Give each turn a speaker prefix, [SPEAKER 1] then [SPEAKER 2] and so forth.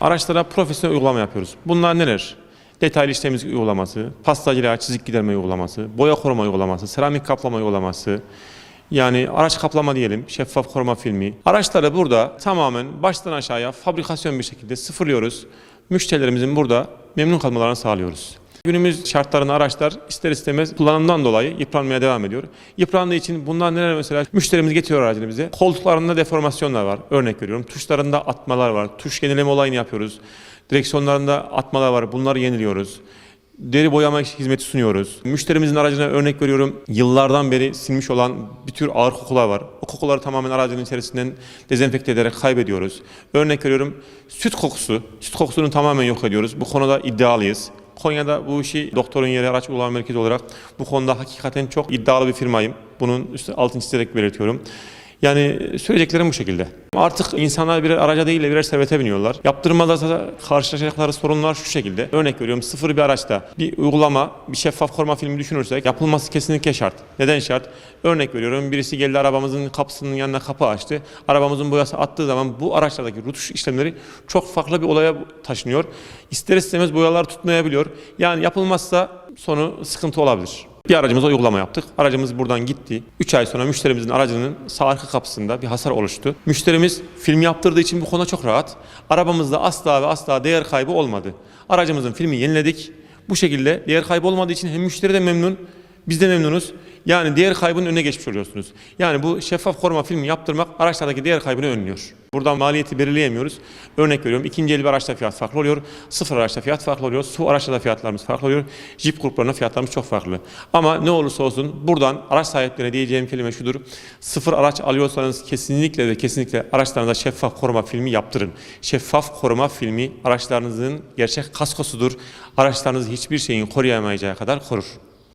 [SPEAKER 1] Araçlara profesyonel uygulama yapıyoruz. Bunlar neler? Detaylı iş temizlik uygulaması, pastacılığa çizik giderme uygulaması, boya koruma uygulaması, seramik kaplama uygulaması, yani araç kaplama diyelim, şeffaf koruma filmi. Araçları burada tamamen baştan aşağıya fabrikasyon bir şekilde sıfırlıyoruz. Müşterilerimizin burada memnun kalmalarını sağlıyoruz. Günümüz şartlarında araçlar ister istemez kullanımdan dolayı yıpranmaya devam ediyor. Yıprandığı için bunlar neler mesela müşterimiz getiriyor aracını bize. Koltuklarında deformasyonlar var. Örnek veriyorum. Tuşlarında atmalar var. Tuş yenileme olayını yapıyoruz. Direksiyonlarında atmalar var. Bunları yeniliyoruz. Deri boyama hizmeti sunuyoruz. Müşterimizin aracına örnek veriyorum. Yıllardan beri sinmiş olan bir tür ağır kokular var. O kokuları tamamen aracın içerisinden dezenfekte ederek kaybediyoruz. Örnek veriyorum süt kokusu. Süt kokusunu tamamen yok ediyoruz. Bu konuda iddialıyız. Konya'da bu işi doktorun yeri araç uygulama merkezi olarak bu konuda hakikaten çok iddialı bir firmayım. Bunun üstü altını çizerek belirtiyorum. Yani söyleyeceklerim bu şekilde. Artık insanlar birer araca değil de birer servete biniyorlar. Yaptırmada da karşılaşacakları sorunlar şu şekilde. Örnek veriyorum sıfır bir araçta bir uygulama, bir şeffaf koruma filmi düşünürsek yapılması kesinlikle şart. Neden şart? Örnek veriyorum birisi geldi arabamızın kapısının yanına kapı açtı. Arabamızın boyası attığı zaman bu araçlardaki rutuş işlemleri çok farklı bir olaya taşınıyor. İster istemez boyalar tutmayabiliyor. Yani yapılmazsa sonu sıkıntı olabilir. Bir aracımıza uygulama yaptık. Aracımız buradan gitti. 3 ay sonra müşterimizin aracının sağ arka kapısında bir hasar oluştu. Müşterimiz film yaptırdığı için bu konuda çok rahat. Arabamızda asla ve asla değer kaybı olmadı. Aracımızın filmi yeniledik. Bu şekilde değer kaybı olmadığı için hem müşteri de memnun, biz de memnunuz. Yani değer kaybının önüne geçmiş oluyorsunuz. Yani bu şeffaf koruma filmi yaptırmak araçlardaki değer kaybını önlüyor. Buradan maliyeti belirleyemiyoruz. Örnek veriyorum ikinci el bir araçta fiyat farklı oluyor. Sıfır araçta fiyat farklı oluyor. Su araçta fiyatlarımız farklı oluyor. Jeep gruplarında fiyatlarımız çok farklı. Ama ne olursa olsun buradan araç sahiplerine diyeceğim kelime şudur. Sıfır araç alıyorsanız kesinlikle ve kesinlikle araçlarınıza şeffaf koruma filmi yaptırın. Şeffaf koruma filmi araçlarınızın gerçek kaskosudur. Araçlarınızı hiçbir şeyin koruyamayacağı kadar korur.